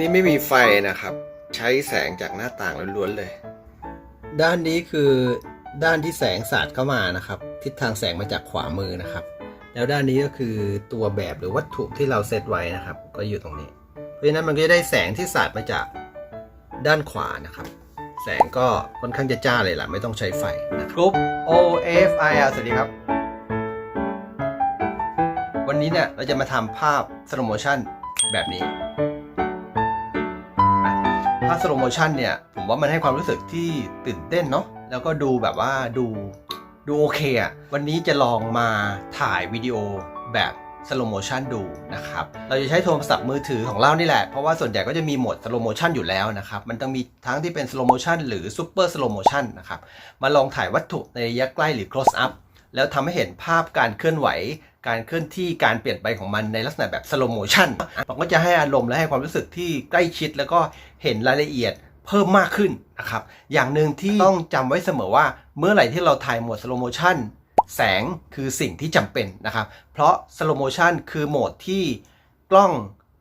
นี้ไม่มีไฟนะครับ ใช้แสงจากหน้าต่างล้วนๆเลย ด้านนี้คือด้านที่แสงสาดเข้ามานะครับ ทิศทางแสงมาจากขวามือนะครับ แล้วด้านนี้ก็คือตัวแบบหรือวัตถุที่เราเซตไว้นะครับ ก็อยู่ตรงนี้ เพราะฉะนั้นมันก็จะได้แสงที่สาดมาจากด้านขวานะครับ แสงก็ค่อนข้างจะจ้าเลยล่ะ ไม่ต้องใช้ไฟนะครับกรุ๊ป O F I L สวัสดีครับ วันนี้เนี่ยเราจะมาทำภาพสโลโมชันแบบนี้ ภาพสโลโมชันเนี่ย ผมว่ามันให้ความรู้สึกที่ตื่นเต้นเนาะแล้วก็ดูแบบว่าดูดูโอเคอะวันนี้จะลองมาถ่ายวิดีโอแบบสโลโมชันดูนะครับ เราจะใช้โทรศัพท์มือถือของเรานี่แหละ เพราะว่าส่วนใหญ่ก็จะมีโหมดสโลโมชันอยู่แล้วนะครับ มันต้องมีทั้งที่เป็นสโลโมชันหรือซูเปอร์สโลโมชันนะครับ มาลองถ่ายวัตถุในระยะใกล้หรือ close up แล้วทำให้เห็นภาพการเคลื่อนไหว การเคลื่อนที่การเปลี่ยนไปของมันในลักษณะแบบสโลโมชันมันก็จะให้อารมณ์และให้ความรู้สึกที่ใกล้ชิด แล้วก็เห็นรายละเอียดเพิ่มมากขึ้นนะครับอย่างหนึ่งที่ต้องจำไว้เสมอว่าเมื่อไหร่ที่เราถ่ายโหมดสโลโมชันแสงคือสิ่งที่จำเป็นนะครับ เพราะสโลโมชันคือโหมดที่กล้อง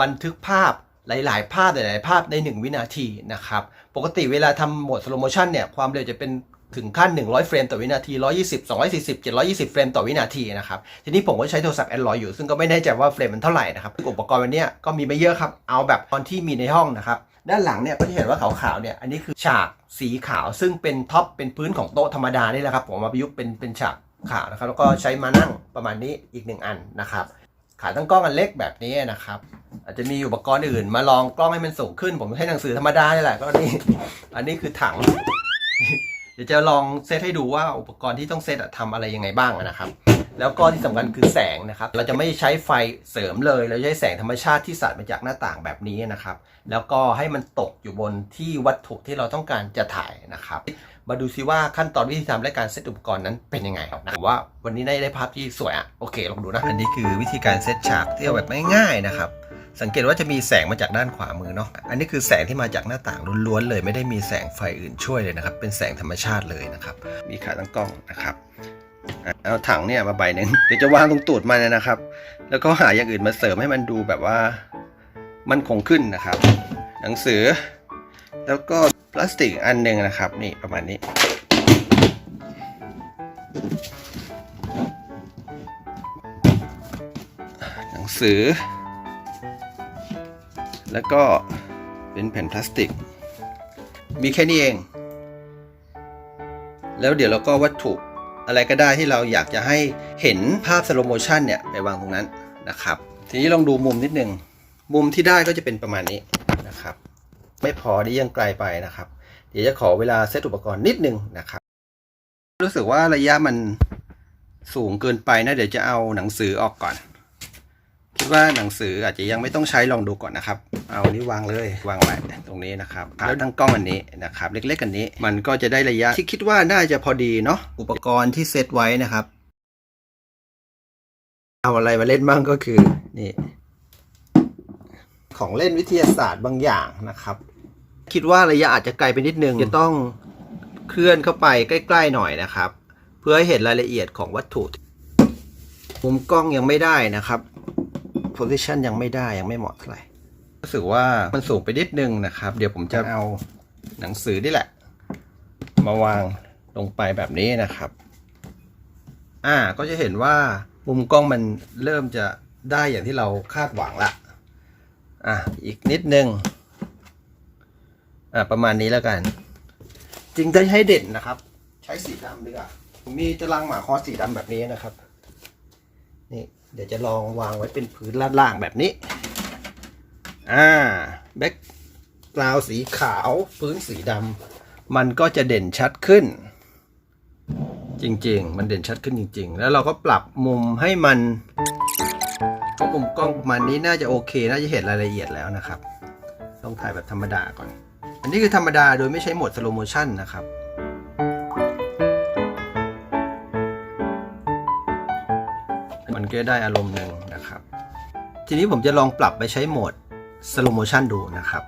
บันทึกภาพหลายๆ ภาพหลายๆ ภาพใน 1 วินาทีนะครับ ปกติเวลาทำโหมดสโลโมชันเนี่ย ความเร็วจะเป็น ถึงขั้น 100 เฟรมต่อวินาที 120 240 720 เฟรมต่อวินาทีนะครับ ทีนี้ผมก็ใช้โทรศัพท์ Android อยู่ ซึ่งก็ไม่แน่ใจว่าเฟรมมันเท่าไหร่นะครับอุปกรณ์วันเนี้ยก็มีไม่เยอะครับ เอาแบบตอนที่มีในห้องนะครับ ด้านหลังเนี่ยก็จะเห็นว่าขาวๆเนี่ย อันนี้คือฉากสีขาว ซึ่งเป็นท็อปเป็นพื้นของโต๊ะธรรมดานี่แหละครับ ผมมาประยุกต์เป็นเป็นฉากขาวนะครับ แล้วก็ใช้มานั่งประมาณนี้อีกหนึ่งอันนะครับ ขาตั้งกล้องอันเล็กแบบนี้นะครับ อาจจะมีอุปกรณ์อื่น มาลองกล้องให้มันสูงขึ้น ผมให้หนังสือธรรมดานี่แหละ ก็นี่ อันนี้คือถัง ดี๋ยวจะลองเซตให้ดูว่าอุปกรณ์ที่ต้องเซตอะทำอะไรยังไงบ้างนะครับ แล้วก็ที่สำคัญคือแสงนะครับ เราจะไม่ใช้ไฟเสริมเลย เราใช้แสงธรรมชาติที่สาดมาจากหน้าต่างแบบนี้นะครับ แล้วก็ให้มันตกอยู่บนที่วัตถุที่เราต้องการจะถ่ายนะครับ มาดูซิว่าขั้นตอนวิธีทำและการเซตอุปกรณ์นั้นเป็นยังไงนะผมว่าวันนี้ได้ได้ภาพที่สวยอะโอเคลองดูนะ อันนี้คือวิธีการเซตฉากที่เอาแบบง่ายๆนะครับ สังเกตว่าจะมีแสงมาจากด้านขวามือเนาะ อันนี้คือแสงที่มาจากหน้าต่างล้วนๆเลย ไม่ได้มีแสงไฟอื่นช่วยเลยนะครับ เป็นแสงธรรมชาติเลยนะครับ มีขาตั้งกล้องนะครับ เอาถังเนี่ยมาใบหนึ่งเดี๋ยวจะวางตรงตูดมันนะครับ แล้วก็หาอย่างอื่นมาเสริมให้มันดูแบบว่ามันคงขึ้นนะครับ หนังสือ แล้วก็พลาสติกอันหนึ่งนะครับ นี่ประมาณนี้หนังสือ แล้วก็เป็นแผ่นพลาสติก มีแค่นี้เอง แล้วเดี๋ยวเราก็วัตถุอะไรก็ได้ที่เราอยากจะให้เห็นภาพสโลโมชันเนี่ยไปวางตรงนั้นนะครับ ทีนี้ลองดูมุมนิดนึง มุมที่ได้ก็จะเป็นประมาณนี้นะครับ ไม่พอที่ยังไกลไปนะครับ เดี๋ยวจะขอเวลาเซตอุปกรณ์นิดนึงนะครับ รู้สึกว่าระยะมันสูงเกินไปนะ เดี๋ยวจะเอาหนังสือออกก่อน คิดว่าหนังสืออาจจะยังไม่ต้องใช้ลองดูก่อนนะครับ เอานี้วางเลยวางไว้ตรงนี้นะครับแล้วตั้งกล้องอันนี้นะครับเล็กๆอันนี้ มันก็จะได้ระยะที่คิดว่าน่าจะพอดีเนาะอุปกรณ์ที่เซตไว้นะครับ เอาอะไรมาเล่นบ้างก็คือนี่ของเล่นวิทยาศาสตร์บางอย่างนะครับ คิดว่าระยะอาจจะไกลไปนิดนึงจะต้องเคลื่อนเข้าไปใกล้ ๆ หน่อยนะครับ เพื่อให้เห็นรายละเอียดของวัตถุมุมกล้องยังไม่ได้นะครับ position ยังไม่ได้ยังไม่เหมาะเท่าไหร่รู้สึกว่ามันสูงไปนิดนึงนะครับ เดี๋ยวผมจะเอาหนังสือนี่แหละ มาวางลงไปแบบนี้นะครับ อ่าก็จะเห็นว่ามุมกล้องมันเริ่มจะได้อย่างที่เราคาดหวังละอะอีกนิดนึงอะประมาณนี้แล้วกัน จริงจะให้เด่นนะครับ ใช้สีดำดีกว่าผมมีตารางหมาคอสสีดำแบบนี้นะครับ นี่ เดี๋ยวจะลองวางไว้เป็นพื้นลาดล่างแบบนี้ อ่า แบ็กกราวสีขาว พื้นสีดำมันก็จะเด่นชัดขึ้น จริง ๆ มันเด่นชัดขึ้นจริง ๆ แล้วเราก็ปรับมุมให้มันก็มุมกล้องประมาณนี้น่าจะโอเค น่าจะเห็นรายละเอียดแล้วนะครับ ต้องถ่ายแบบธรรมดาก่อน อันนี้คือธรรมดาโดยไม่ใช้โหมดสโลโมชันนะครับ มันก็ได้อารมณ์หนึ่งนะครับ ทีนี้ผมจะลองปรับไปใช้โหมดสโลโมชันดูนะครับ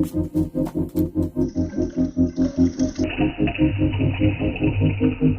Thank you.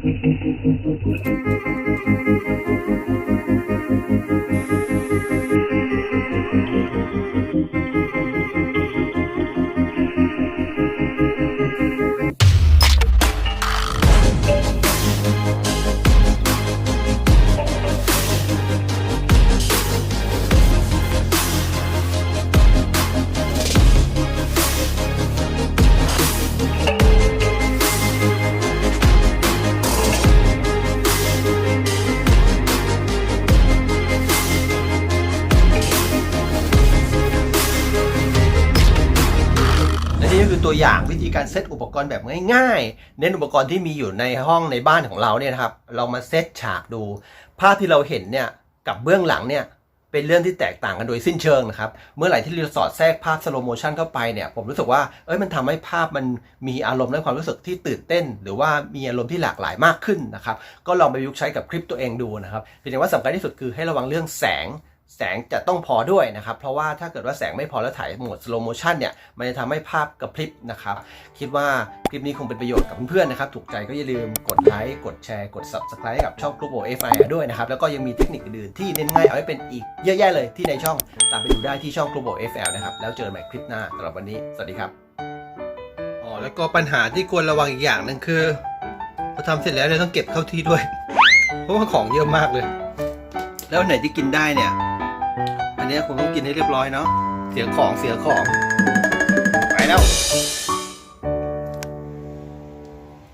วอย่างวิธีการเซตอุปกรณ์แบบง่ายๆ เน้นอุปกรณ์ที่มีอยู่ในห้องในบ้านของเราเนี่ยนะครับ เรามาเซตฉากดู ภาพที่เราเห็นเนี่ยกับเบื้องหลังเนี่ยเป็นเรื่องที่แตกต่างกันโดยสิ้นเชิงนะครับ เมื่อไหร่ที่เราสอดแทรกภาพสโลโมชันเข้าไปเนี่ย ผมรู้สึกว่า เอ้ย มันทำให้ภาพมันมีอารมณ์และความรู้สึกที่ตื่นเต้น หรือว่ามีอารมณ์ที่หลากหลายมากขึ้นนะครับ ก็ลองไปยุกใช้กับคลิปตัวเองดูนะครับเพียงแต่ว่าสำคัญที่สุดคือให้ระวังเรื่องแสง แสงจะต้องพอด้วยนะครับ เพราะว่าถ้าเกิดว่าแสงไม่พอแล้วถ่ายโหมด slow motion เนี่ย มันจะทำให้ภาพกระพริบนะครับ คิดว่าคลิปนี้คงเป็นประโยชน์กับเพื่อนๆนะครับ ถูกใจก็อย่าลืมกดไลค์ กดแชร์ กด subscribe กับช่อง Group O F I ด้วยนะครับ แล้วก็ยังมีเทคนิคอื่นๆที่เน้นง่ายเอาไว้เป็นอีกเยอะแยะเลยที่ในช่อง ตามไปดูได้ที่ช่อง Group O F L นะครับ แล้วเจอกันใหม่คลิปหน้าสำหรับวันนี้ สวัสดีครับ อ๋อ แล้วก็ปัญหาที่ควรระวังอีกอย่างหนึ่งคือพอทำเสร็จแล้วเนี่ยต้องเก็บเข้าที่ด้วย เพราะว่าของเยอะมากเลย แล้วไหนที่กินได้เนี่ย นเนี้ยคงต้องกินให้เรียบร้อยเนาะเสียของเสียของ ไปแล้ว